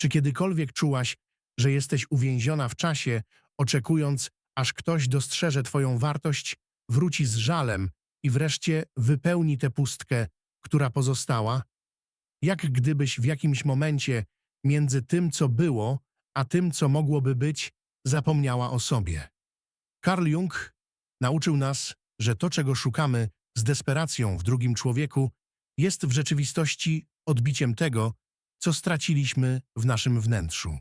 Czy kiedykolwiek czułaś, że jesteś uwięziona w czasie, oczekując, aż ktoś dostrzeże Twoją wartość, wróci z żalem i wreszcie wypełni tę pustkę, która pozostała? Jak gdybyś w jakimś momencie między tym, co było, a tym, co mogłoby być, zapomniała o sobie. Carl Jung nauczył nas, że to, czego szukamy z desperacją w drugim człowieku, jest w rzeczywistości odbiciem tego, co straciliśmy w naszym wnętrzu.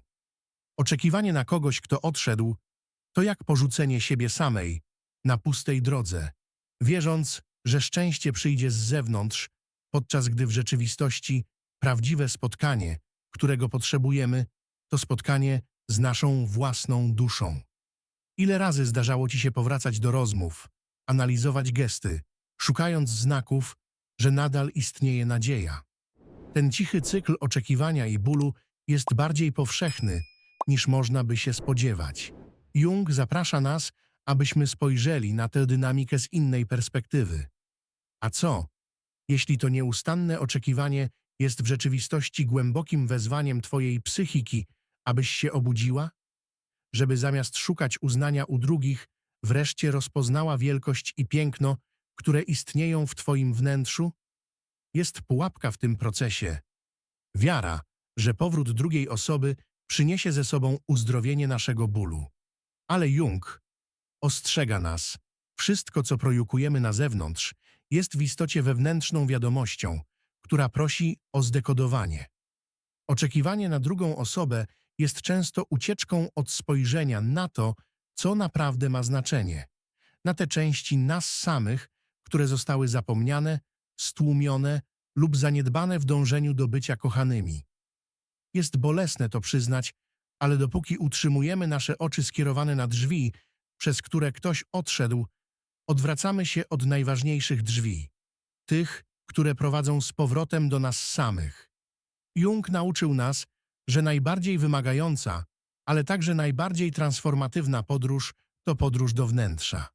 Oczekiwanie na kogoś, kto odszedł, to jak porzucenie siebie samej na pustej drodze, wierząc, że szczęście przyjdzie z zewnątrz, podczas gdy w rzeczywistości prawdziwe spotkanie, którego potrzebujemy, to spotkanie z naszą własną duszą. Ile razy zdarzało ci się powracać do rozmów, analizować gesty, szukając znaków, że nadal istnieje nadzieja? Ten cichy cykl oczekiwania i bólu jest bardziej powszechny, niż można by się spodziewać. Jung zaprasza nas, abyśmy spojrzeli na tę dynamikę z innej perspektywy. A co, jeśli to nieustanne oczekiwanie jest w rzeczywistości głębokim wezwaniem Twojej psychiki, abyś się obudziła? Żeby zamiast szukać uznania u drugich, wreszcie rozpoznała wielkość i piękno, które istnieją w Twoim wnętrzu? Jest pułapka w tym procesie. Wiara, że powrót drugiej osoby przyniesie ze sobą uzdrowienie naszego bólu. Ale Jung ostrzega nas, wszystko co projukujemy na zewnątrz jest w istocie wewnętrzną wiadomością, która prosi o zdekodowanie. Oczekiwanie na drugą osobę jest często ucieczką od spojrzenia na to, co naprawdę ma znaczenie, na te części nas samych, które zostały zapomniane, stłumione lub zaniedbane w dążeniu do bycia kochanymi. Jest bolesne to przyznać, ale dopóki utrzymujemy nasze oczy skierowane na drzwi, przez które ktoś odszedł, odwracamy się od najważniejszych drzwi, tych, które prowadzą z powrotem do nas samych. Jung nauczył nas, że najbardziej wymagająca, ale także najbardziej transformatywna podróż to podróż do wnętrza.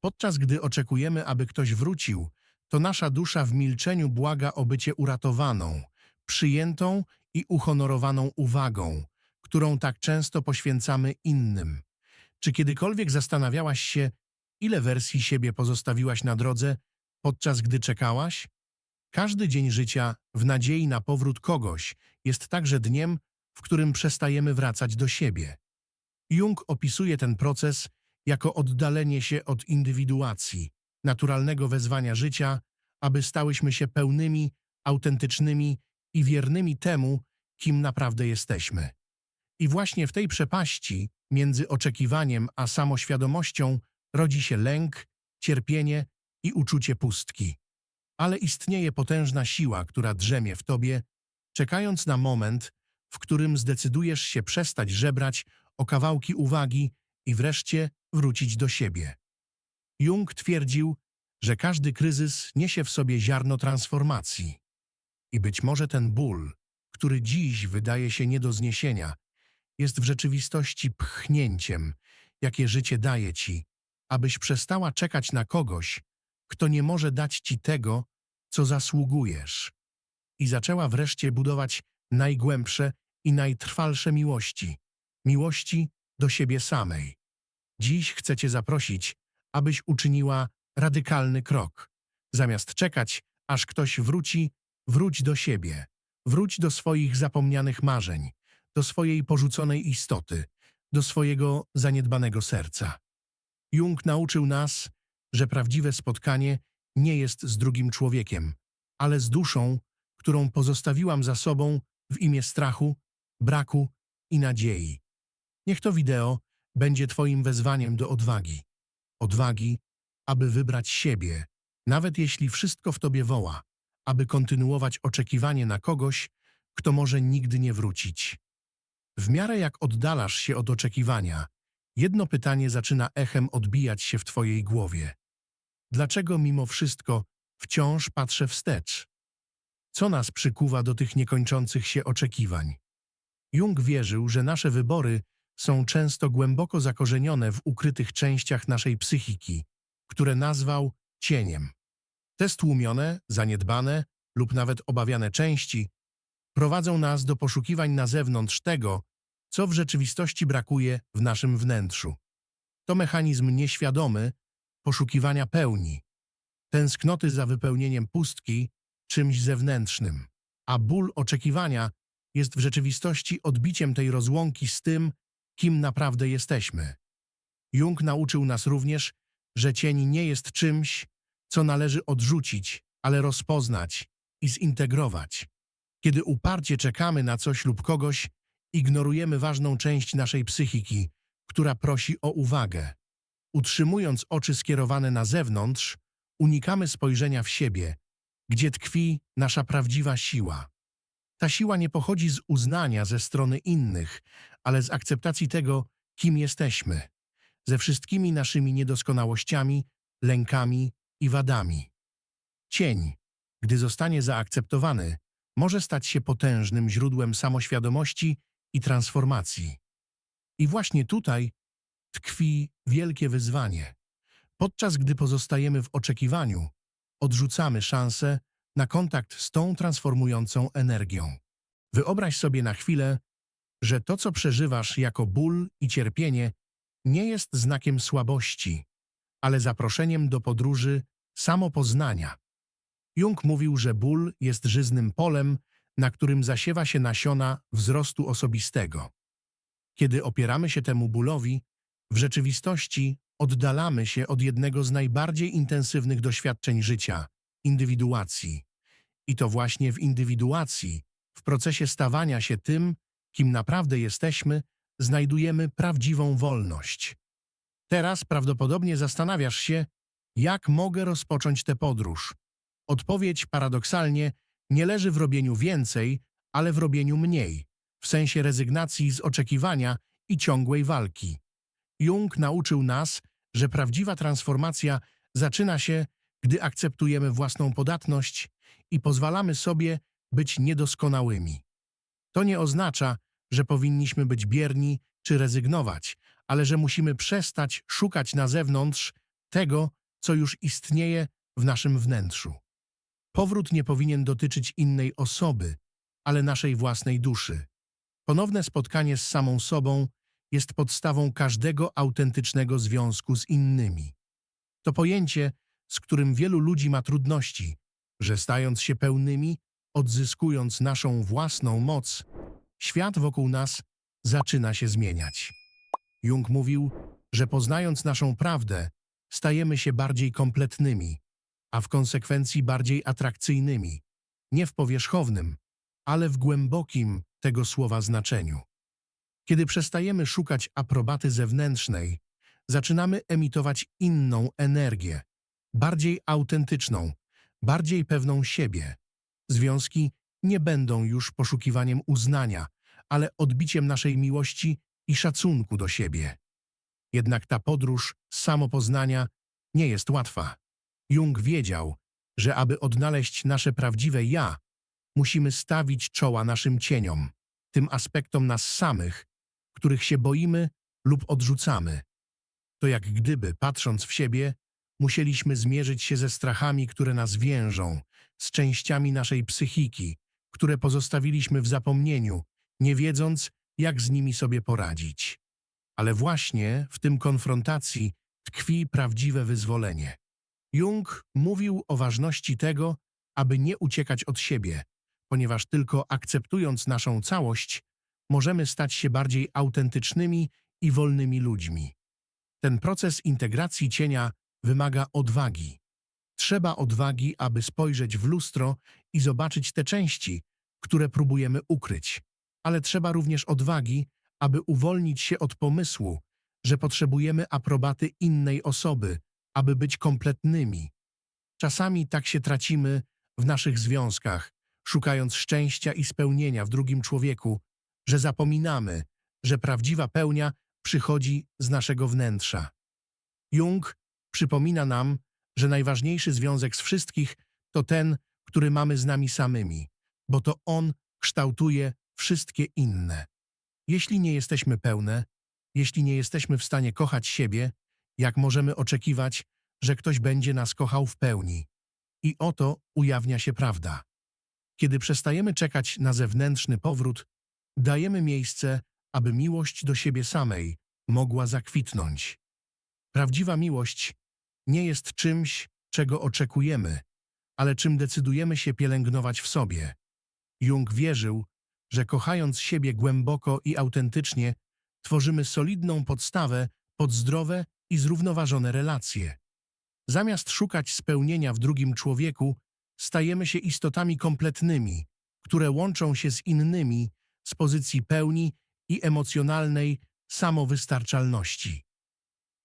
Podczas gdy oczekujemy, aby ktoś wrócił, to nasza dusza w milczeniu błaga o bycie uratowaną, przyjętą i uhonorowaną uwagą, którą tak często poświęcamy innym. Czy kiedykolwiek zastanawiałaś się, ile wersji siebie pozostawiłaś na drodze, podczas gdy czekałaś? Każdy dzień życia w nadziei na powrót kogoś jest także dniem, w którym przestajemy wracać do siebie. Jung opisuje ten proces jako oddalenie się od indywiduacji, naturalnego wezwania życia, aby stałyśmy się pełnymi, autentycznymi i wiernymi temu, kim naprawdę jesteśmy. I właśnie w tej przepaści między oczekiwaniem a samoświadomością rodzi się lęk, cierpienie i uczucie pustki. Ale istnieje potężna siła, która drzemie w tobie, czekając na moment, w którym zdecydujesz się przestać żebrać o kawałki uwagi i wreszcie wrócić do siebie. Jung twierdził, że każdy kryzys niesie w sobie ziarno transformacji. I być może ten ból, który dziś wydaje się nie do zniesienia, jest w rzeczywistości pchnięciem, jakie życie daje ci, abyś przestała czekać na kogoś, kto nie może dać ci tego, co zasługujesz, i zaczęła wreszcie budować najgłębsze i najtrwalsze miłości, miłości do siebie samej. Dziś chcę cię zaprosić, abyś uczyniła radykalny krok. Zamiast czekać, aż ktoś wróci, wróć do siebie. Wróć do swoich zapomnianych marzeń, do swojej porzuconej istoty, do swojego zaniedbanego serca. Jung nauczył nas, że prawdziwe spotkanie nie jest z drugim człowiekiem, ale z duszą, którą pozostawiłam za sobą w imię strachu, braku i nadziei. Niech to wideo będzie Twoim wezwaniem do odwagi. Odwagi, aby wybrać siebie, nawet jeśli wszystko w Tobie woła, aby kontynuować oczekiwanie na kogoś, kto może nigdy nie wrócić. W miarę jak oddalasz się od oczekiwania, jedno pytanie zaczyna echem odbijać się w Twojej głowie. Dlaczego mimo wszystko wciąż patrzę wstecz? Co nas przykuwa do tych niekończących się oczekiwań? Jung wierzył, że nasze wybory są często głęboko zakorzenione w ukrytych częściach naszej psychiki, które nazwał cieniem. Te stłumione, zaniedbane lub nawet obawiane części prowadzą nas do poszukiwań na zewnątrz tego, co w rzeczywistości brakuje w naszym wnętrzu. To mechanizm nieświadomy poszukiwania pełni, tęsknoty za wypełnieniem pustki czymś zewnętrznym, a ból oczekiwania jest w rzeczywistości odbiciem tej rozłąki z tym, kim naprawdę jesteśmy. Jung nauczył nas również, że cień nie jest czymś, co należy odrzucić, ale rozpoznać i zintegrować. Kiedy uparcie czekamy na coś lub kogoś, ignorujemy ważną część naszej psychiki, która prosi o uwagę. Utrzymując oczy skierowane na zewnątrz, unikamy spojrzenia w siebie, gdzie tkwi nasza prawdziwa siła. Ta siła nie pochodzi z uznania ze strony innych, ale z akceptacji tego, kim jesteśmy, ze wszystkimi naszymi niedoskonałościami, lękami i wadami. Cień, gdy zostanie zaakceptowany, może stać się potężnym źródłem samoświadomości i transformacji. I właśnie tutaj tkwi wielkie wyzwanie. Podczas gdy pozostajemy w oczekiwaniu, odrzucamy szansę na kontakt z tą transformującą energią. Wyobraź sobie na chwilę, że to, co przeżywasz jako ból i cierpienie, nie jest znakiem słabości, ale zaproszeniem do podróży samopoznania. Jung mówił, że ból jest żyznym polem, na którym zasiewa się nasiona wzrostu osobistego. Kiedy opieramy się temu bólowi, w rzeczywistości oddalamy się od jednego z najbardziej intensywnych doświadczeń życia indywiduacji. I to właśnie w indywiduacji, w procesie stawania się tym, kim naprawdę jesteśmy, znajdujemy prawdziwą wolność. Teraz prawdopodobnie zastanawiasz się, jak mogę rozpocząć tę podróż. Odpowiedź paradoksalnie nie leży w robieniu więcej, ale w robieniu mniej, w sensie rezygnacji z oczekiwania i ciągłej walki. Jung nauczył nas, że prawdziwa transformacja zaczyna się, gdy akceptujemy własną podatność i pozwalamy sobie być niedoskonałymi. To nie oznacza, że powinniśmy być bierni czy rezygnować, ale że musimy przestać szukać na zewnątrz tego, co już istnieje w naszym wnętrzu. Powrót nie powinien dotyczyć innej osoby, ale naszej własnej duszy. Ponowne spotkanie z samą sobą jest podstawą każdego autentycznego związku z innymi. To pojęcie, z którym wielu ludzi ma trudności, że stając się pełnymi, odzyskując naszą własną moc, świat wokół nas zaczyna się zmieniać. Jung mówił, że poznając naszą prawdę, stajemy się bardziej kompletnymi, a w konsekwencji bardziej atrakcyjnymi, nie w powierzchownym, ale w głębokim tego słowa znaczeniu. Kiedy przestajemy szukać aprobaty zewnętrznej, zaczynamy emitować inną energię, bardziej autentyczną, bardziej pewną siebie. Związki nie będą już poszukiwaniem uznania, ale odbiciem naszej miłości i szacunku do siebie. Jednak ta podróż samopoznania nie jest łatwa. Jung wiedział, że aby odnaleźć nasze prawdziwe ja, musimy stawić czoła naszym cieniom, tym aspektom nas samych, których się boimy lub odrzucamy. To jak gdyby, patrząc w siebie, musieliśmy zmierzyć się ze strachami, które nas więżą, z częściami naszej psychiki, które pozostawiliśmy w zapomnieniu, nie wiedząc, jak z nimi sobie poradzić. Ale właśnie w tym konfrontacji tkwi prawdziwe wyzwolenie. Jung mówił o ważności tego, aby nie uciekać od siebie, ponieważ tylko akceptując naszą całość, możemy stać się bardziej autentycznymi i wolnymi ludźmi. Ten proces integracji cienia wymaga odwagi. Trzeba odwagi, aby spojrzeć w lustro i zobaczyć te części, które próbujemy ukryć. Ale trzeba również odwagi, aby uwolnić się od pomysłu, że potrzebujemy aprobaty innej osoby, aby być kompletnymi. Czasami tak się tracimy w naszych związkach, szukając szczęścia i spełnienia w drugim człowieku, że zapominamy, że prawdziwa pełnia przychodzi z naszego wnętrza. Jung przypomina nam, że najważniejszy związek z wszystkich to ten, który mamy z nami samymi, bo to on kształtuje wszystkie inne. Jeśli nie jesteśmy pełne, jeśli nie jesteśmy w stanie kochać siebie, jak możemy oczekiwać, że ktoś będzie nas kochał w pełni? I oto ujawnia się prawda. Kiedy przestajemy czekać na zewnętrzny powrót, dajemy miejsce, aby miłość do siebie samej mogła zakwitnąć. Prawdziwa miłość nie jest czymś, czego oczekujemy, ale czym decydujemy się pielęgnować w sobie. Jung wierzył, że kochając siebie głęboko i autentycznie, tworzymy solidną podstawę pod zdrowe i zrównoważone relacje. Zamiast szukać spełnienia w drugim człowieku, stajemy się istotami kompletnymi, które łączą się z innymi z pozycji pełni i emocjonalnej samowystarczalności.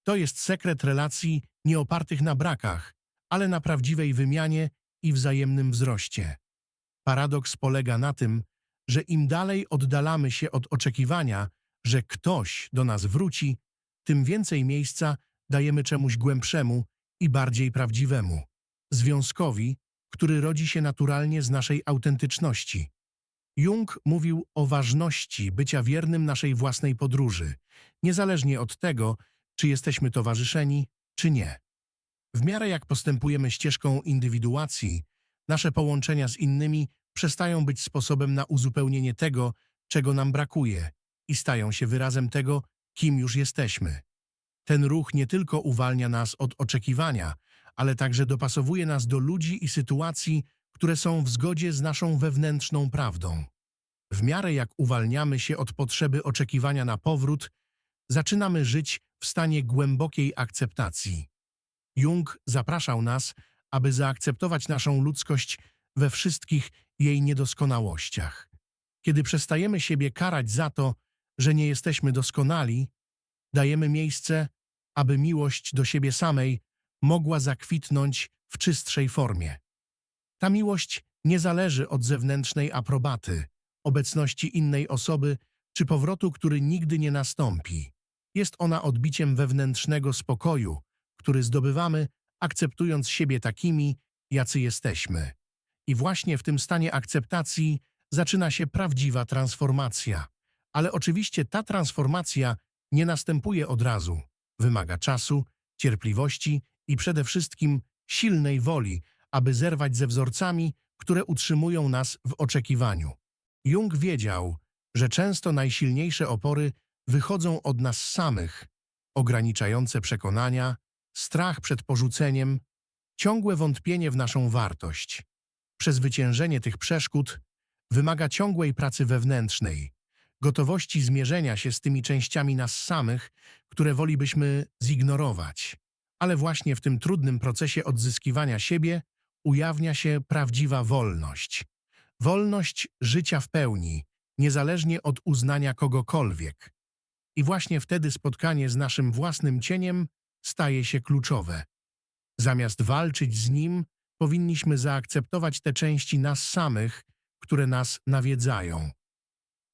To jest sekret relacji nie opartych na brakach, ale na prawdziwej wymianie i wzajemnym wzroście. Paradoks polega na tym, że im dalej oddalamy się od oczekiwania, że ktoś do nas wróci, tym więcej miejsca dajemy czemuś głębszemu i bardziej prawdziwemu związkowi, który rodzi się naturalnie z naszej autentyczności. Jung mówił o ważności bycia wiernym naszej własnej podróży, niezależnie od tego, czy jesteśmy towarzyszeni, czy nie. W miarę jak postępujemy ścieżką indywiduacji, nasze połączenia z innymi przestają być sposobem na uzupełnienie tego, czego nam brakuje i stają się wyrazem tego, kim już jesteśmy. Ten ruch nie tylko uwalnia nas od oczekiwania, ale także dopasowuje nas do ludzi i sytuacji, które są w zgodzie z naszą wewnętrzną prawdą. W miarę jak uwalniamy się od potrzeby oczekiwania na powrót, zaczynamy żyć w stanie głębokiej akceptacji. Jung zapraszał nas, aby zaakceptować naszą ludzkość we wszystkich jej niedoskonałościach. Kiedy przestajemy siebie karać za to, że nie jesteśmy doskonali, dajemy miejsce, aby miłość do siebie samej mogła zakwitnąć w czystszej formie. Ta miłość nie zależy od zewnętrznej aprobaty, obecności innej osoby czy powrotu, który nigdy nie nastąpi. Jest ona odbiciem wewnętrznego spokoju, który zdobywamy, akceptując siebie takimi, jacy jesteśmy. I właśnie w tym stanie akceptacji zaczyna się prawdziwa transformacja. Ale oczywiście ta transformacja nie następuje od razu. Wymaga czasu, cierpliwości i przede wszystkim silnej woli, aby zerwać ze wzorcami, które utrzymują nas w oczekiwaniu. Jung wiedział, że często najsilniejsze opory wychodzą od nas samych, ograniczające przekonania, strach przed porzuceniem, ciągłe wątpienie w naszą wartość. Przezwyciężenie tych przeszkód wymaga ciągłej pracy wewnętrznej, gotowości zmierzenia się z tymi częściami nas samych, które wolibyśmy zignorować. Ale właśnie w tym trudnym procesie odzyskiwania siebie ujawnia się prawdziwa wolność. Wolność życia w pełni, niezależnie od uznania kogokolwiek. I właśnie wtedy spotkanie z naszym własnym cieniem staje się kluczowe. Zamiast walczyć z nim, powinniśmy zaakceptować te części nas samych, które nas nawiedzają.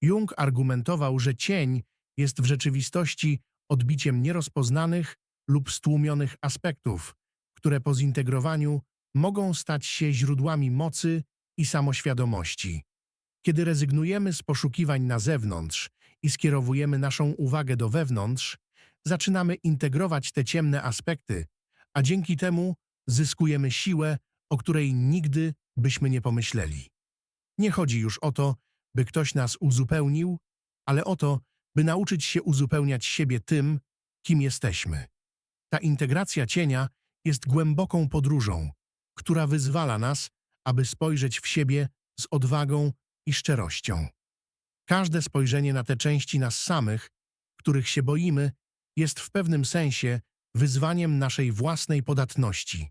Jung argumentował, że cień jest w rzeczywistości odbiciem nierozpoznanych lub stłumionych aspektów, które po zintegrowaniu mogą stać się źródłami mocy i samoświadomości. Kiedy rezygnujemy z poszukiwań na zewnątrz i skierowujemy naszą uwagę do wewnątrz, zaczynamy integrować te ciemne aspekty, a dzięki temu zyskujemy siłę, o której nigdy byśmy nie pomyśleli. Nie chodzi już o to, by ktoś nas uzupełnił, ale o to, by nauczyć się uzupełniać siebie tym, kim jesteśmy. Ta integracja cienia jest głęboką podróżą, która wyzwala nas, aby spojrzeć w siebie z odwagą i szczerością. Każde spojrzenie na te części nas samych, których się boimy, jest w pewnym sensie wyzwaniem naszej własnej podatności.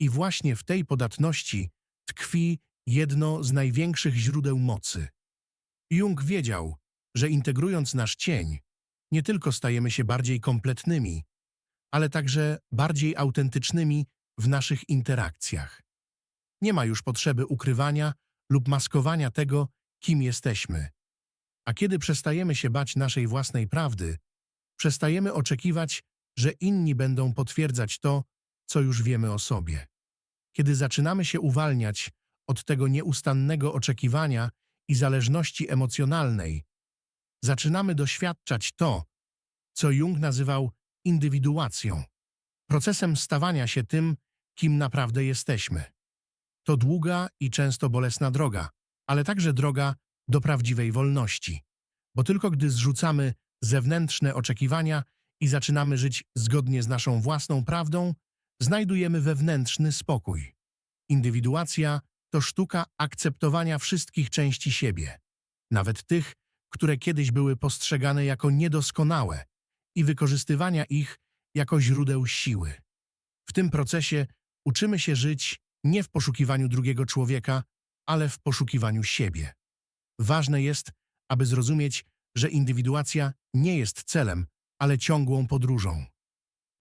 I właśnie w tej podatności tkwi jedno z największych źródeł mocy. Jung wiedział, że integrując nasz cień, nie tylko stajemy się bardziej kompletnymi, ale także bardziej autentycznymi w naszych interakcjach. Nie ma już potrzeby ukrywania lub maskowania tego, kim jesteśmy. A kiedy przestajemy się bać naszej własnej prawdy, przestajemy oczekiwać, że inni będą potwierdzać to, co już wiemy o sobie. Kiedy zaczynamy się uwalniać od tego nieustannego oczekiwania i zależności emocjonalnej, zaczynamy doświadczać to, co Jung nazywał indywiduacją, procesem stawania się tym, kim naprawdę jesteśmy. To długa i często bolesna droga, ale także droga do prawdziwej wolności. Bo tylko gdy zrzucamy zewnętrzne oczekiwania i zaczynamy żyć zgodnie z naszą własną prawdą, znajdujemy wewnętrzny spokój. Indywiduacja to sztuka akceptowania wszystkich części siebie, nawet tych, które kiedyś były postrzegane jako niedoskonałe i wykorzystywania ich jako źródeł siły. W tym procesie uczymy się żyć nie w poszukiwaniu drugiego człowieka, ale w poszukiwaniu siebie. Ważne jest, aby zrozumieć, że indywiduacja nie jest celem, ale ciągłą podróżą.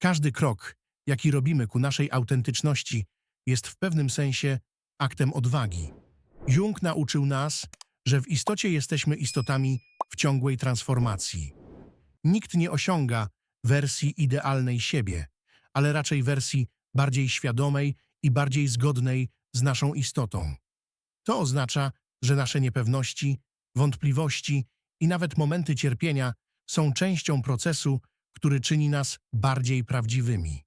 Każdy krok, jaki robimy ku naszej autentyczności, jest w pewnym sensie aktem odwagi. Jung nauczył nas, że w istocie jesteśmy istotami w ciągłej transformacji. Nikt nie osiąga wersji idealnej siebie, ale raczej wersji bardziej świadomej i bardziej zgodnej z naszą istotą. To oznacza, że nasze niepewności, wątpliwości i nawet momenty cierpienia są częścią procesu, który czyni nas bardziej prawdziwymi.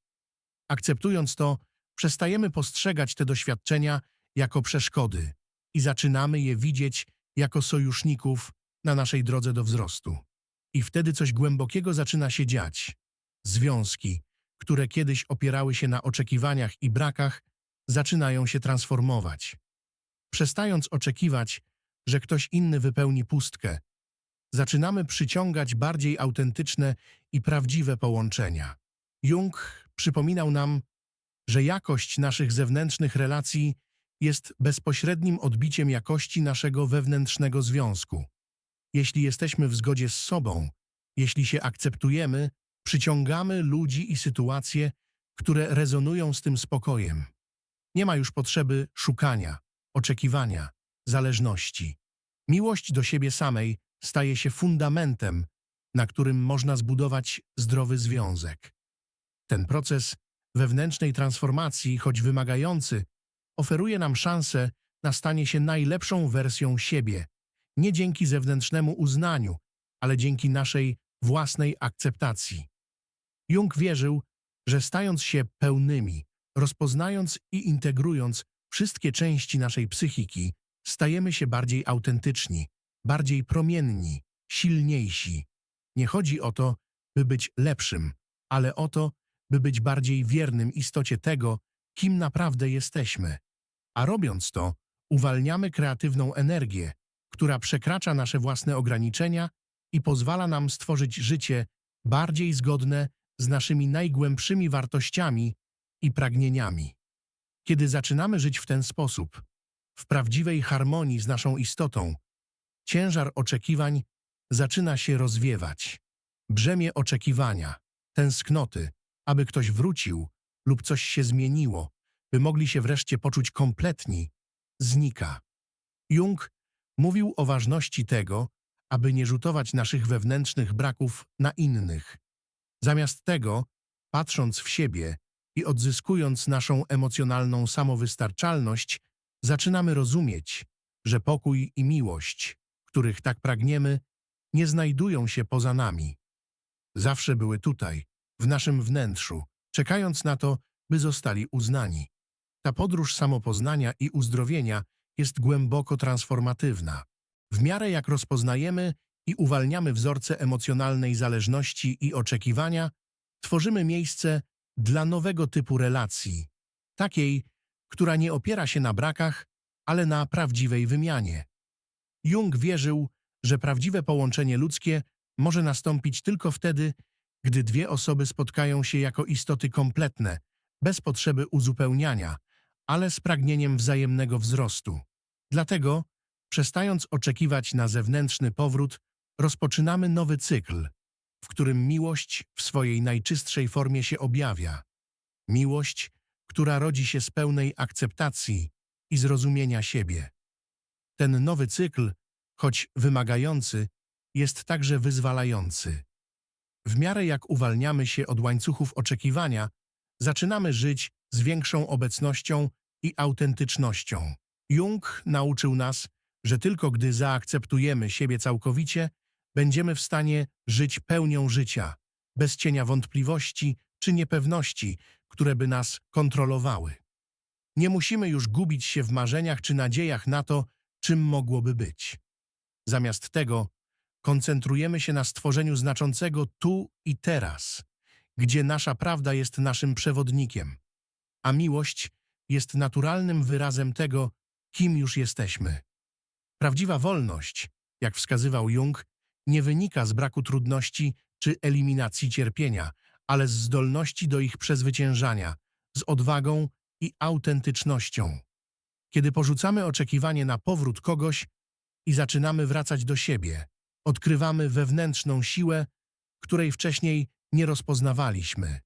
Akceptując to, przestajemy postrzegać te doświadczenia jako przeszkody i zaczynamy je widzieć jako sojuszników na naszej drodze do wzrostu. I wtedy coś głębokiego zaczyna się dziać. Związki, które kiedyś opierały się na oczekiwaniach i brakach, zaczynają się transformować. Przestając oczekiwać, że ktoś inny wypełni pustkę, zaczynamy przyciągać bardziej autentyczne i prawdziwe połączenia. Jung przypominał nam, że jakość naszych zewnętrznych relacji jest bezpośrednim odbiciem jakości naszego wewnętrznego związku. Jeśli jesteśmy w zgodzie z sobą, jeśli się akceptujemy, przyciągamy ludzi i sytuacje, które rezonują z tym spokojem. Nie ma już potrzeby szukania, oczekiwania, zależności. Miłość do siebie samej staje się fundamentem, na którym można zbudować zdrowy związek. Ten proces wewnętrznej transformacji, choć wymagający, oferuje nam szansę na stanie się najlepszą wersją siebie, nie dzięki zewnętrznemu uznaniu, ale dzięki naszej własnej akceptacji. Jung wierzył, że stając się pełnymi, rozpoznając i integrując wszystkie części naszej psychiki, stajemy się bardziej autentyczni, bardziej promienni, silniejsi. Nie chodzi o to, by być lepszym, ale o to, by być bardziej wiernym istocie tego, kim naprawdę jesteśmy. A robiąc to, uwalniamy kreatywną energię, która przekracza nasze własne ograniczenia i pozwala nam stworzyć życie bardziej zgodne z naszymi najgłębszymi wartościami i pragnieniami. Kiedy zaczynamy żyć w ten sposób, w prawdziwej harmonii z naszą istotą, ciężar oczekiwań zaczyna się rozwiewać. Brzemię oczekiwania, tęsknoty, aby ktoś wrócił lub coś się zmieniło, by mogli się wreszcie poczuć kompletni, znika. Jung mówił o ważności tego, aby nie rzutować naszych wewnętrznych braków na innych. Zamiast tego, patrząc w siebie i odzyskując naszą emocjonalną samowystarczalność, zaczynamy rozumieć, że pokój i miłość, których tak pragniemy, nie znajdują się poza nami. Zawsze były tutaj, w naszym wnętrzu, czekając na to, by zostali uznani. Ta podróż samopoznania i uzdrowienia jest głęboko transformatywna. W miarę jak rozpoznajemy i uwalniamy wzorce emocjonalnej zależności i oczekiwania, tworzymy miejsce dla nowego typu relacji, takiej, która nie opiera się na brakach, ale na prawdziwej wymianie. Jung wierzył, że prawdziwe połączenie ludzkie może nastąpić tylko wtedy, gdy dwie osoby spotkają się jako istoty kompletne, bez potrzeby uzupełniania, ale z pragnieniem wzajemnego wzrostu. Dlatego, przestając oczekiwać na zewnętrzny powrót, rozpoczynamy nowy cykl, w którym miłość w swojej najczystszej formie się objawia. Miłość, która rodzi się z pełnej akceptacji i zrozumienia siebie. Ten nowy cykl, choć wymagający, jest także wyzwalający. W miarę jak uwalniamy się od łańcuchów oczekiwania, zaczynamy żyć z większą obecnością i autentycznością. Jung nauczył nas, że tylko gdy zaakceptujemy siebie całkowicie, będziemy w stanie żyć pełnią życia, bez cienia wątpliwości czy niepewności, które by nas kontrolowały. Nie musimy już gubić się w marzeniach czy nadziejach na to, czym mogłoby być. Zamiast tego koncentrujemy się na stworzeniu znaczącego tu i teraz, gdzie nasza prawda jest naszym przewodnikiem, a miłość jest naturalnym wyrazem tego, kim już jesteśmy. Prawdziwa wolność, jak wskazywał Jung, nie wynika z braku trudności czy eliminacji cierpienia, ale z zdolności do ich przezwyciężania, z odwagą i autentycznością. Kiedy porzucamy oczekiwanie na powrót kogoś i zaczynamy wracać do siebie, odkrywamy wewnętrzną siłę, której wcześniej nie rozpoznawaliśmy.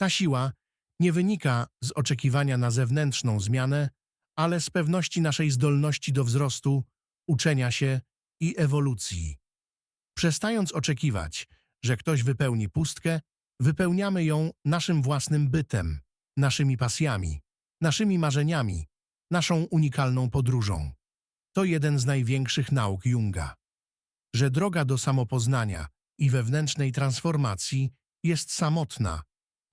Ta siła nie wynika z oczekiwania na zewnętrzną zmianę, ale z pewności naszej zdolności do wzrostu, uczenia się i ewolucji. Przestając oczekiwać, że ktoś wypełni pustkę, wypełniamy ją naszym własnym bytem, naszymi pasjami, naszymi marzeniami, naszą unikalną podróżą. To jeden z największych nauk Junga, że droga do samopoznania i wewnętrznej transformacji jest samotna,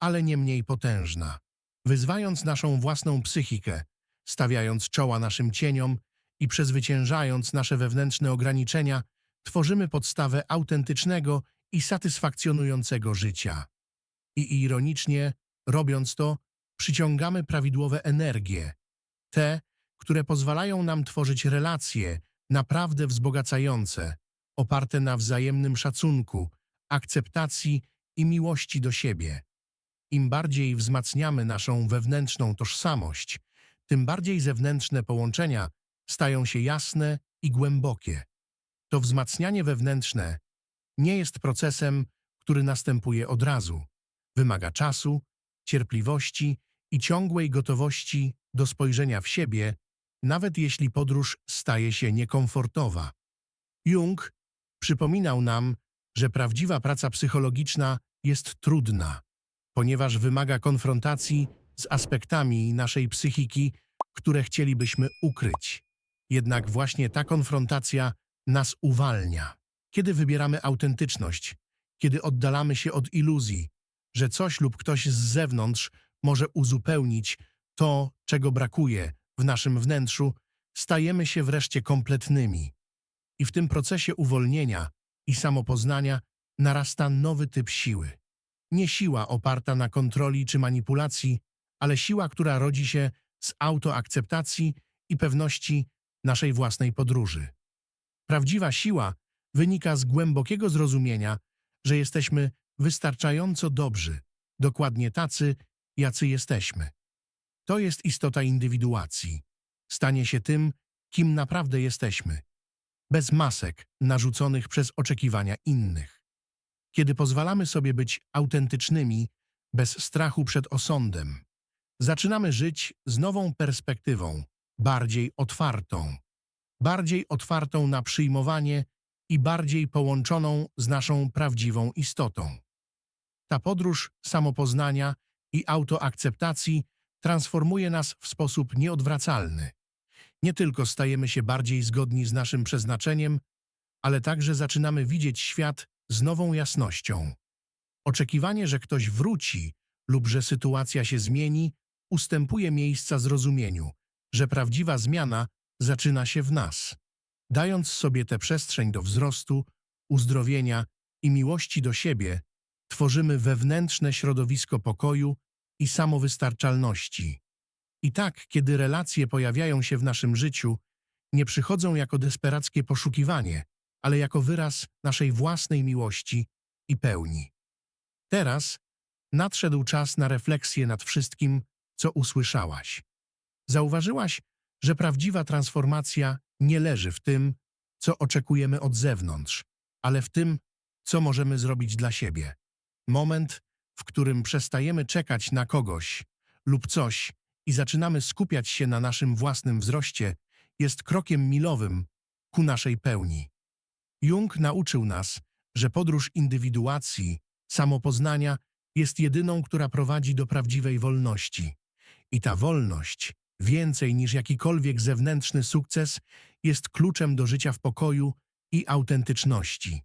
ale nie mniej potężna. Wyzwając naszą własną psychikę, stawiając czoła naszym cieniom i przezwyciężając nasze wewnętrzne ograniczenia, tworzymy podstawę autentycznego i satysfakcjonującego życia. I ironicznie, robiąc to, przyciągamy prawidłowe energie, te, które pozwalają nam tworzyć relacje naprawdę wzbogacające, oparte na wzajemnym szacunku, akceptacji i miłości do siebie. Im bardziej wzmacniamy naszą wewnętrzną tożsamość, tym bardziej zewnętrzne połączenia stają się jasne i głębokie. To wzmacnianie wewnętrzne nie jest procesem, który następuje od razu. Wymaga czasu, cierpliwości i ciągłej gotowości do spojrzenia w siebie, nawet jeśli podróż staje się niekomfortowa. Jung przypominał nam, że prawdziwa praca psychologiczna jest trudna, ponieważ wymaga konfrontacji z aspektami naszej psychiki, które chcielibyśmy ukryć. Jednak właśnie ta konfrontacja nas uwalnia. Kiedy wybieramy autentyczność, kiedy oddalamy się od iluzji, że coś lub ktoś z zewnątrz może uzupełnić to, czego brakuje w naszym wnętrzu, stajemy się wreszcie kompletnymi. I w tym procesie uwolnienia i samopoznania narasta nowy typ siły. Nie siła oparta na kontroli czy manipulacji, ale siła, która rodzi się z autoakceptacji i pewności naszej własnej podróży. Prawdziwa siła wynika z głębokiego zrozumienia, że jesteśmy wystarczająco dobrzy, dokładnie tacy, jacy jesteśmy. To jest istota indywiduacji. Stanie się tym, kim naprawdę jesteśmy, bez masek narzuconych przez oczekiwania innych. Kiedy pozwalamy sobie być autentycznymi, bez strachu przed osądem, zaczynamy żyć z nową perspektywą, bardziej otwartą, bardziej otwartą na przyjmowanie i bardziej połączoną z naszą prawdziwą istotą. Ta podróż samopoznania i autoakceptacji transformuje nas w sposób nieodwracalny. Nie tylko stajemy się bardziej zgodni z naszym przeznaczeniem, ale także zaczynamy widzieć świat z nową jasnością. Oczekiwanie, że ktoś wróci lub że sytuacja się zmieni, ustępuje miejsca zrozumieniu, że prawdziwa zmiana zaczyna się w nas. Dając sobie tę przestrzeń do wzrostu, uzdrowienia i miłości do siebie, tworzymy wewnętrzne środowisko pokoju i samowystarczalności. I tak, kiedy relacje pojawiają się w naszym życiu, nie przychodzą jako desperackie poszukiwanie, ale jako wyraz naszej własnej miłości i pełni. Teraz nadszedł czas na refleksję nad wszystkim, co usłyszałaś. Zauważyłaś, że prawdziwa transformacja nie leży w tym, co oczekujemy od zewnątrz, ale w tym, co możemy zrobić dla siebie. Moment, w którym przestajemy czekać na kogoś lub coś i zaczynamy skupiać się na naszym własnym wzroście, jest krokiem milowym ku naszej pełni. Jung nauczył nas, że podróż indywiduacji, samopoznania jest jedyną, która prowadzi do prawdziwej wolności. I ta wolność, więcej niż jakikolwiek zewnętrzny sukces, jest kluczem do życia w pokoju i autentyczności.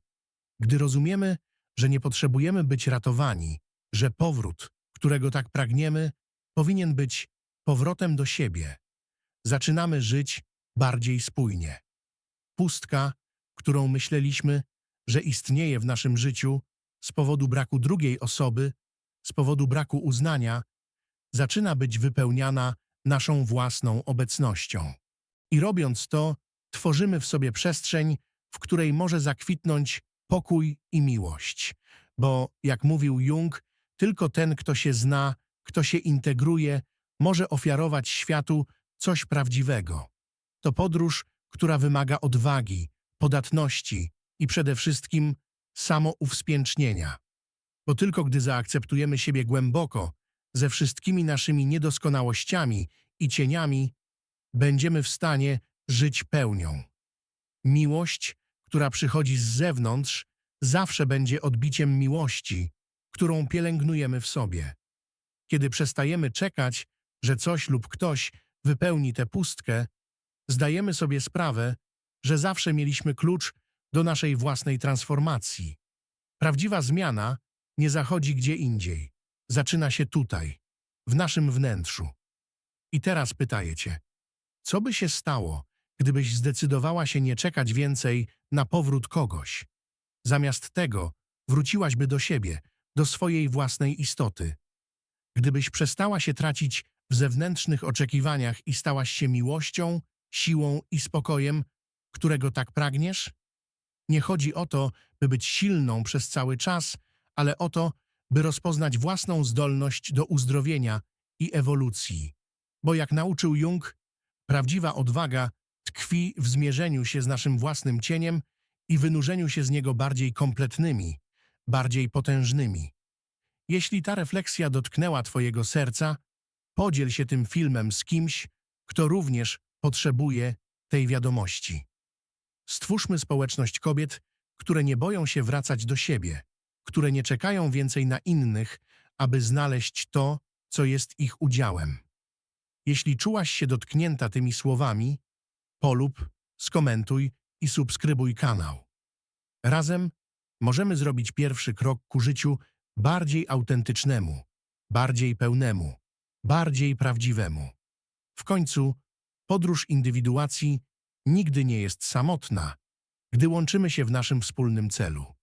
Gdy rozumiemy, że nie potrzebujemy być ratowani, że powrót, którego tak pragniemy, powinien być powrotem do siebie. Zaczynamy żyć bardziej spójnie. Pustka, którą myśleliśmy, że istnieje w naszym życiu z powodu braku drugiej osoby, z powodu braku uznania, zaczyna być wypełniana naszą własną obecnością. I robiąc to, tworzymy w sobie przestrzeń, w której może zakwitnąć pokój i miłość. Bo, jak mówił Jung, tylko ten, kto się zna, kto się integruje, może ofiarować światu coś prawdziwego. To podróż, która wymaga odwagi, podatności i przede wszystkim samouwspięcznienia. Bo tylko gdy zaakceptujemy siebie głęboko, ze wszystkimi naszymi niedoskonałościami i cieniami, będziemy w stanie żyć pełnią. Miłość, która przychodzi z zewnątrz, zawsze będzie odbiciem miłości, którą pielęgnujemy w sobie. Kiedy przestajemy czekać, że coś lub ktoś wypełni tę pustkę, zdajemy sobie sprawę, że zawsze mieliśmy klucz do naszej własnej transformacji. Prawdziwa zmiana nie zachodzi gdzie indziej. Zaczyna się tutaj, w naszym wnętrzu. I teraz pytaję cię, co by się stało, gdybyś zdecydowała się nie czekać więcej na powrót kogoś? Zamiast tego wróciłaś by do siebie, do swojej własnej istoty. Gdybyś przestała się tracić w zewnętrznych oczekiwaniach i stałaś się miłością, siłą i spokojem, którego tak pragniesz? Nie chodzi o to, by być silną przez cały czas, ale o to, by rozpoznać własną zdolność do uzdrowienia i ewolucji. Bo jak nauczył Jung, prawdziwa odwaga tkwi w zmierzeniu się z naszym własnym cieniem i wynurzeniu się z niego bardziej kompletnymi, bardziej potężnymi. Jeśli ta refleksja dotknęła Twojego serca, podziel się tym filmem z kimś, kto również potrzebuje tej wiadomości. Stwórzmy społeczność kobiet, które nie boją się wracać do siebie, które nie czekają więcej na innych, aby znaleźć to, co jest ich udziałem. Jeśli czułaś się dotknięta tymi słowami, polub, skomentuj i subskrybuj kanał. Razem możemy zrobić pierwszy krok ku życiu bardziej autentycznemu, bardziej pełnemu, bardziej prawdziwemu. W końcu podróż indywiduacji nigdy nie jest samotna, gdy łączymy się w naszym wspólnym celu.